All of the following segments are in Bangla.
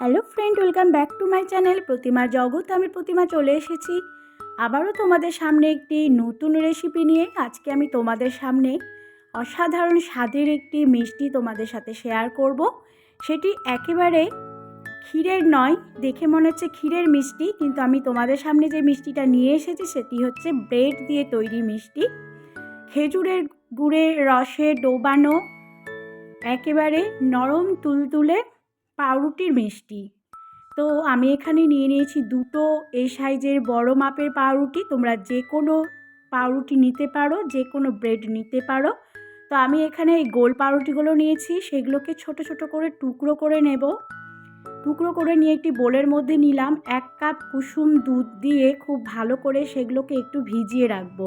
Hello friend, welcome back to my channel. Pratima জগৎ, আমি প্রতিমা চলে এসেছি। আবারও তোমাদের সামনে একটি নতুন রেসিপি নিয়ে। আজকে আমি তোমাদের সামনে অসাধারণ স্বাদের একটি মিষ্টি তোমাদের সাথে শেয়ার করব। সেটি একেবারে ক্ষীরের নয়, দেখে মনে হচ্ছে ক্ষীরের মিষ্টি, কিন্তু আমি তোমাদের সামনে যে মিষ্টিটা নিয়ে এসেছি, সেটি হচ্ছে ব্রেড দিয়ে তৈরি মিষ্টি। খেজুরের গুড়ের রসে ডোবানো, একেবারে নরম তুলতুলে পাউরুটির মিষ্টি। তো আমি এখানে নিয়ে নিয়েছি দুটো এই সাইজের বড় মাপের পাউরুটি। তোমরা যে কোনো পাউরুটি নিতে পারো যে কোনো ব্রেড নিতে পারো। তো আমি এখানে এই গোল পাউরুটিগুলো নিয়েছি। সেগুলোকে ছোট ছোট করে টুকরো করে নেব। টুকরো করে নিয়ে একটি বোলের মধ্যে নিলাম। এক কাপ কুসুম দুধ দিয়ে খুব ভালো করে সেগুলোকে একটু ভিজিয়ে রাখব।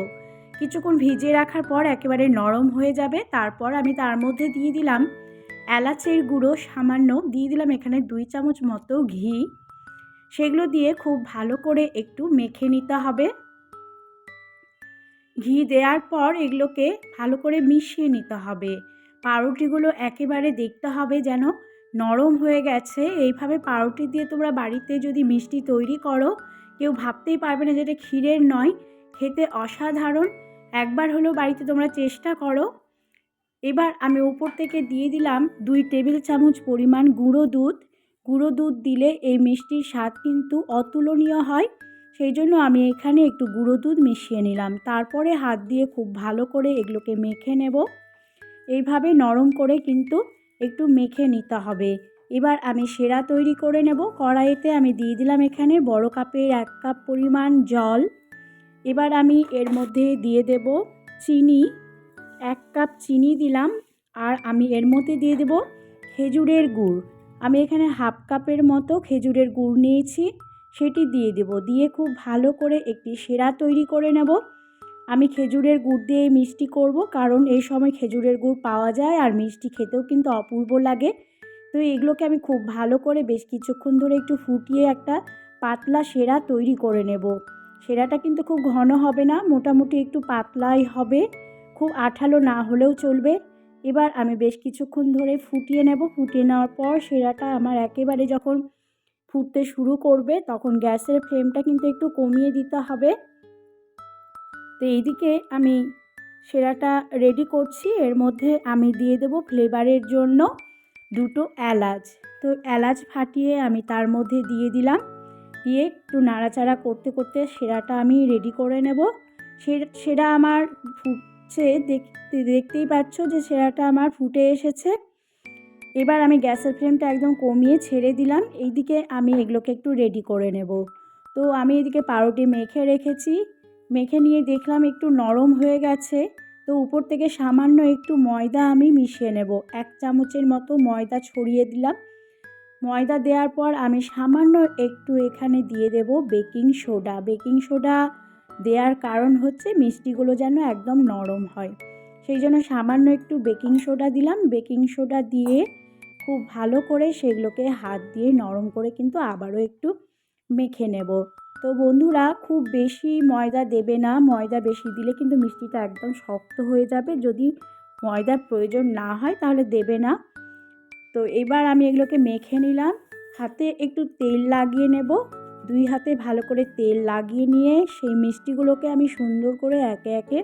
কিছুক্ষণ ভিজিয়ে রাখার পর একেবারে নরম হয়ে যাবে। তারপর আমি তার মধ্যে দিয়ে দিলাম এলাচের গুঁড়ো সামান্য দিয়ে দিলাম এখানে দুই চামচ মতো ঘি। সেগুলো দিয়ে খুব ভালো করে একটু মেখে নিতে হবে। ঘি দেওয়ার পর এগুলোকে ভালো করে মিশিয়ে নিতে হবে। পাউরুটিগুলো একেবারে দেখতে হবে যেন নরম হয়ে গেছে। এইভাবে পাউরুটি দিয়ে তোমরা বাড়িতে যদি মিষ্টি তৈরি করো, কেউ ভাবতেই পারবে না যেটা ক্ষীরের নয়। খেতে অসাধারণ। একবার হলেও বাড়িতে তোমরা চেষ্টা করো। এবার আমি উপর থেকে দিয়ে দিলাম দুই টেবিল চামচ পরিমাণ গুঁড়ো দুধ। গুঁড়ো দুধ দিলে এই মিষ্টির স্বাদ কিন্তু অতুলনীয় হয়। সেই জন্য আমি এখানে একটু গুঁড়ো দুধ মিশিয়ে নিলাম। তারপরে হাত দিয়ে খুব ভালো করে এগুলোকে মেখে নেব। এইভাবে নরম করে কিন্তু একটু মেখে নিতে হবে। এবার আমি সেরা তৈরি করে নেব। কড়াইতে আমি দিয়ে দিলাম এখানে বড় কাপের এক কাপ পরিমাণ জল। এবার আমি এর মধ্যে দিয়ে দেব চিনি। এক কাপ চিনি দিলাম আর আমি এর মধ্যে দিয়ে দেব খেজুরের গুড়। আমি এখানে হাফ কাপের মতো খেজুরের গুড় নিয়েছি, সেটি দিয়ে দেব। দিয়ে খুব ভালো করে একটি সেরা তৈরি করে নেব। আমি খেজুরের গুড় দিয়ে মিষ্টি করব, কারণ এই সময় খেজুরের গুড় পাওয়া যায় আর মিষ্টি খেতেও কিন্তু অপূর্ব লাগে। তো এগুলোকে আমি খুব ভালো করে বেশ কিছুক্ষণ ধরে একটু ফুটিয়ে একটা পাতলা সেরা তৈরি করে নেব। সেরাটা কিন্তু খুব ঘন হবে না, মোটামুটি একটু পাতলাই হবে। খুব আঠালো না হলেও চলবে। এবার আমি বেশ কিছুক্ষণ ধরে ফুটিয়ে নেব। ফুটিয়ে নেওয়ার পর সেরাটা আমার একেবারে যখন ফুটতে শুরু করবে তখন গ্যাসের ফ্লেমটা কিন্তু একটু কমিয়ে দিতে হবে। তো এইদিকে আমি সেরাটা রেডি করছি। এর মধ্যে আমি দিয়ে দেব ফ্লেভারের জন্য দুটো এলাচ। তো এলাচ ফাটিয়ে আমি তার মধ্যে দিয়ে দিলাম। দিয়ে একটু নাড়াচাড়া করতে করতে সেরাটা আমি রেডি করে নেব। সেরা আমার ফুটছে দেখতে দেখতেই পাচ্ছ যে সেরাটা আমার ফুটে এসেছে। এবার আমি গ্যাসের ফ্লেমটা একদম কমিয়ে ছেড়ে দিলাম। এইদিকে আমি এগুলোকে একটু রেডি করে নেব। তো আমি এদিকে পাউরুটি মেখে রেখেছি। মেখে নিয়ে দেখলাম একটু নরম হয়ে গেছে। তো উপর থেকে সামান্য একটু ময়দা আমি মিশিয়ে নেব। এক চামচের মতো ময়দা ছড়িয়ে দিলাম। ময়দা দেওয়ার পর আমি সামান্য একটু এখানে দিয়ে দেব বেকিং সোডা। বেকিং সোডা দেওয়ার কারণ হচ্ছে মিষ্টিগুলো যেন একদম নরম হয়। সেই জন্য সামান্য একটু বেকিং সোডা দিলাম। বেকিং সোডা দিয়ে খুব ভালো করে সেগুলোকে হাত দিয়ে নরম করে কিন্তু আবারও একটু মেখে নেব। তো বন্ধুরা, খুব বেশি ময়দা দেবে না। ময়দা বেশি দিলে কিন্তু মিষ্টিটা একদম শক্ত হয়ে যাবে। যদি ময়দার প্রয়োজন না হয় তাহলে দেবে না। তো এবার আমি এগুলোকে মেখে নিলাম। হাতে একটু তেল লাগিয়ে নেব। দুই হাতে ভালো করে তেল লাগিয়ে নিয়ে সেই মিষ্টিগুলোকে আমি সুন্দর করে একে একে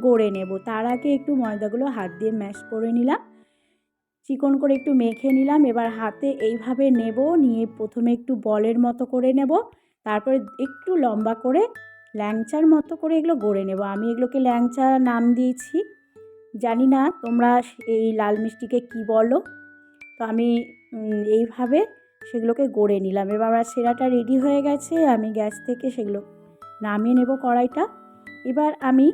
গড়ে নেব। তার আগে একটু ময়দাগুলো হাত দিয়ে ম্যাশ করে নিলাম। চিকন করে একটু মেখে নিলাম। এবার হাতে এইভাবে নেব, নিয়ে প্রথমে একটু বলের মতো করে নেব। তারপরে একটু লম্বা করে ল্যাংচার মতো করে এগুলো গড়ে নেব। আমি এগুলোকে ল্যাংচা নাম দিয়েছি। জানি না তোমরা এই লাল মিষ্টিকে কি বলো। তো আমি এইভাবে সেগুলোকে গড়ে নিলাম। এবার আমার সেরাটা রেডি হয়ে গেছে, আমি গ্যাস থেকে সেগুলো নামিয়ে নেব কড়াইটা। এবার আমি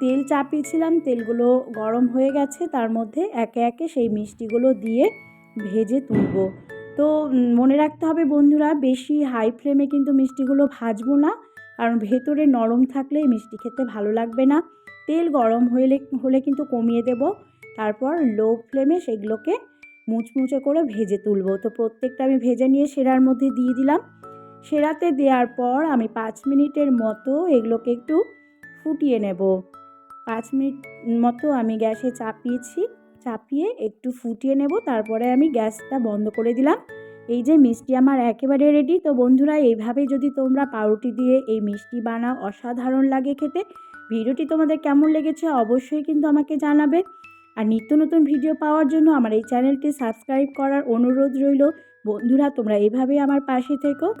তেল চাপিয়েছিলাম, তেলগুলো গরম হয়ে গেছে, তার মধ্যে একে একে সেই মিষ্টিগুলো দিয়ে ভেজে তুলব। তো মনে রাখতে হবে বন্ধুরা, বেশি হাই ফ্লেমে কিন্তু মিষ্টিগুলো ভাজবো না, কারণ ভেতরে নরম থাকলে মিষ্টি খেতে ভালো লাগবে না। তেল গরম হলে হলে কিন্তু কমিয়ে দেব। তারপর লো ফ্লেমে সেগুলোকে মুচমুচে করে ভেজে তুলব। তো প্রত্যেকটা আমি ভেজে নিয়ে সেরার মধ্যে দিয়ে দিলাম। সেরাতে দেওয়ার পর আমি পাঁচ মিনিটের মতো এগুলোকে একটু ফুটিয়ে নেব। পাঁচ মিনিট মতো আমি গ্যাসে চাপিয়েছি। চাপিয়ে একটু ফুটিয়ে নেব। তারপরে আমি গ্যাসটা বন্ধ করে দিলাম। এই যে মিষ্টি আমার একেবারে রেডি তো বন্ধুরা এইভাবে যদি তোমরা পাউরুটি দিয়ে এই মিষ্টি বানাও, অসাধারণ লাগে খেতে। ভিডিওটি তোমাদের কেমন লেগেছে অবশ্যই কিন্তু আমাকে জানাবে। আর নিত্য নতুন ভিডিও পাওয়ার জন্য আমার এই চ্যানেলটি সাবস্ক্রাইব করার অনুরোধ রইল। বন্ধুরা, তোমরা এভাবেই আমার পাশে থেকো।